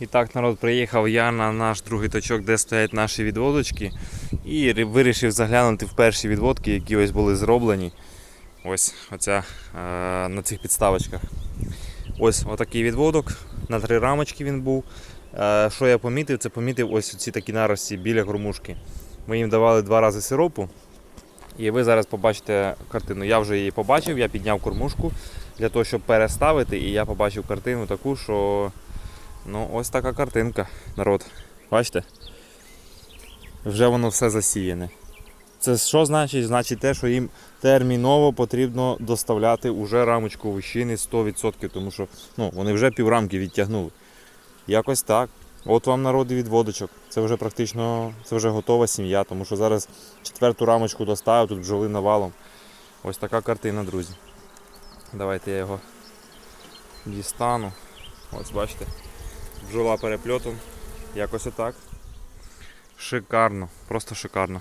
І так, народ, приїхав я на наш другий точок, де стоять наші відводочки. І вирішив заглянути в перші відводки, які ось були зроблені. Ось оця, е, на цих підставочках. Ось отакий відводок. На три рамочки він був. Е, що я помітив? Це помітив ось ці такі нарості біля кормушки. Ми їм давали два рази сиропу. І ви зараз побачите картину. Я вже її побачив, я підняв кормушку для того, щоб переставити, і я побачив картину таку, що ну, ось така картинка, народ. Бачите? Вже воно все засіяне. Це що значить? Значить те, що їм терміново потрібно доставляти уже рамочку вищини 100%, тому що ну, вони вже піврамки відтягнули. Якось так. От вам народи відводочок. Це вже практично це вже готова сім'я, тому що зараз четверту рамочку доставив, тут бджоли навалом. Ось така картина, друзі. Давайте я його дістану. Ось бачите. Бджола перепльотом. Якось отак. Шикарно, просто шикарно.